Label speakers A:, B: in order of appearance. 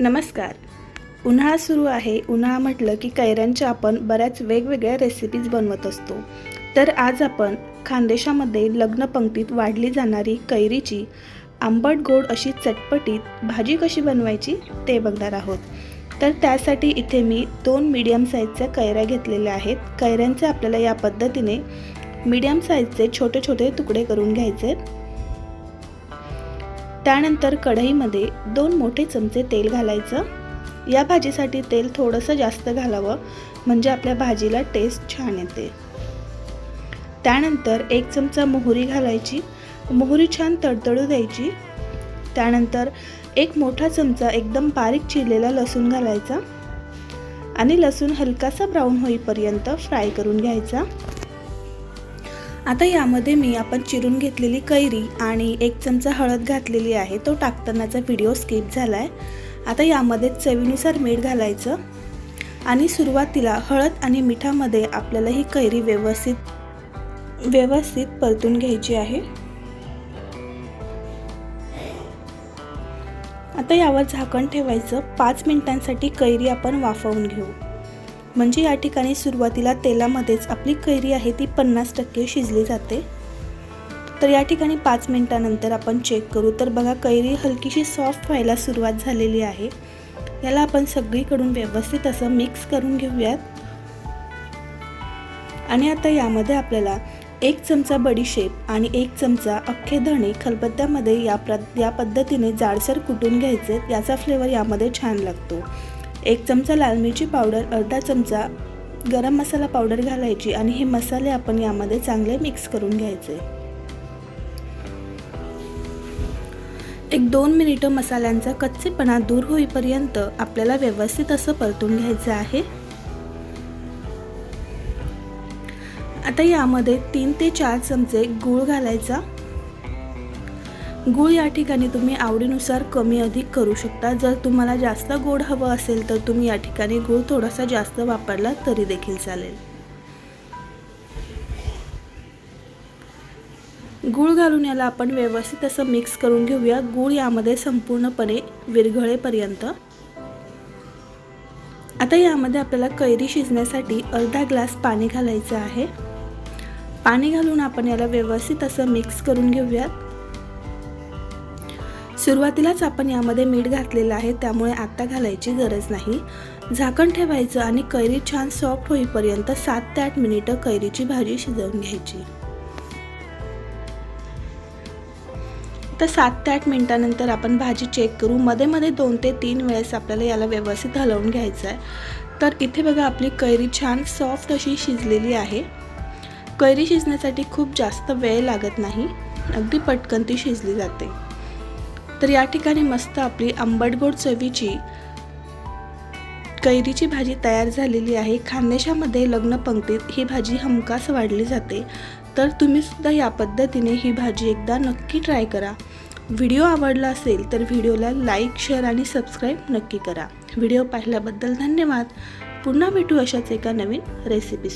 A: नमस्कार. उन्हाळा सुरू आहे. उन्हाळा म्हटलं की कैऱ्यांच्या आपण बऱ्याच वेगवेगळ्या रेसिपीज बनवत असतो. तर आज आपण खानदेशामध्ये लग्न पंक्तीत वाढली जाणारी कैरीची आंबट गोड अशी चटपटीत भाजी कशी बनवायची ते बघणार आहोत. तर त्यासाठी इथे मी दोन मीडियम साईजच्या कैऱ्या घेतलेल्या आहेत. कैऱ्यांचे आपल्याला या पद्धतीने मीडियम साईजचे छोटे छोटे तुकडे करून घ्यायचे आहेत. त्यानंतर कढईमध्ये दोन मोठे चमचे तेल घालायचं. या भाजीसाठी तेल थोडंसं जास्त घालावं म्हणजे आपल्या भाजीला टेस्ट छान येते. त्यानंतर एक चमचा मोहरी घालायची. मोहरी छान तडतडू द्यायची. त्यानंतर एक मोठा चमचा एकदम बारीक चिरलेला लसूण घालायचा. आणि लसूण हलकासा ब्राऊन होईपर्यंत फ्राय करून घ्यायचा. आता यामध्ये मी आपण चिरून घेतलेली कैरी आणि एक चमचा हळद घातलेली आहे. तो टाकतानाचा व्हिडिओ स्किप झाला आहे आता यामध्ये चवीनुसार मीठ घालायचं आणि सुरुवातीला हळद आणि मिठामध्ये आपल्याला ही कैरी व्यवस्थित व्यवस्थित परतून घ्यायची आहे. आता यावर झाकण ठेवायचं. पाच मिनिटांसाठी कैरी आपण वाफवून घेऊ. म्हणजे या ठिकाणी सुरुवातीला तेलामध्येच आपली कैरी आहे ती पन्नास टक्के शिजली जाते. तर या ठिकाणी पाच मिनटानंतर आपण चेक करू. तर बघा कैरी हलकीशी सॉफ्ट व्हायला सुरुवात झालेली आहे. याला आपण सगळीकडून व्यवस्थित असं मिक्स करून घेऊयात. आणि आता यामध्ये आपल्याला एक चमचा बडीशेप आणि एक चमचा अख्खे धणे खलबत्त्यामध्ये या प्र या पद्धतीने जाडसर कुटून घ्यायचे. याचा फ्लेवर यामध्ये छान लागतो. एक चमचा लाल मिरची पावडर अर्धा चमचा गरम मसाला पावडर घालायची आणि हे मसाले आपण यामध्ये चांगले मिक्स करून घ्यायचे. एक दोन मिनिटं मसाल्यांचा कच्चेपणा दूर होईपर्यंत आपल्याला व्यवस्थित असं परतून घ्यायचं आहे. आता यामध्ये तीन ते चार चमचे गूळ घालायचा. गूळ या ठिकाणी तुम्ही आवडीनुसार कमी अधिक करू शकता. जर तुम्हाला जास्त गोड हवं असेल तर तुम्ही या ठिकाणी गूळ थोडासा जास्त वापरला तरी देखील चालेल. गूळ घालून याला आपण व्यवस्थित असं मिक्स करून घेऊया. गूळ यामध्ये संपूर्णपणे विरघळेपर्यंत. आता यामध्ये आपल्याला कैरी शिजण्यासाठी अर्धा ग्लास पाणी घालायचं आहे. पाणी घालून आपण याला व्यवस्थित असं मिक्स करून घेऊयात. सुरुवातीलाच आपण यामध्ये मीठ घातलेलं आहे त्यामुळे आत्ता घालायची गरज नाही. झाकण ठेवायचं आणि कैरी छान सॉफ्ट होईपर्यंत सात ते आठ मिनिटं कैरीची भाजी शिजवून घ्यायची. तर सात ते आठ मिनिटानंतर आपण भाजी चेक करू. मध्ये मध्ये दोन ते तीन वेळेस आपल्याला याला व्यवस्थित हलवून घ्यायचं आहे तर इथे बघा आपली कैरी छान सॉफ्ट अशी शिजलेली आहे. कैरी शिजण्यासाठी खूप जास्त वेळ लागत नाही. अगदी पटकन ती शिजली जाते. तर या ठिकाणी मस्त आपली आंबटगोड चवीची कैरीची भाजी तयार झालेली आहे. खानदेशामध्ये लग्न पंक्तीत ही भाजी हमखास वाढली जाते. तर तुम्ही सुद्धा या पद्धतीने ही भाजी एकदा नक्की ट्राय करा. व्हिडिओ आवडला असेल तर व्हिडिओला लाईक शेअर आणि सबस्क्राईब नक्की करा. व्हिडिओ पाहिल्याबद्दल धन्यवाद. पुन्हा भेटू अशाच एका नवीन रेसिपी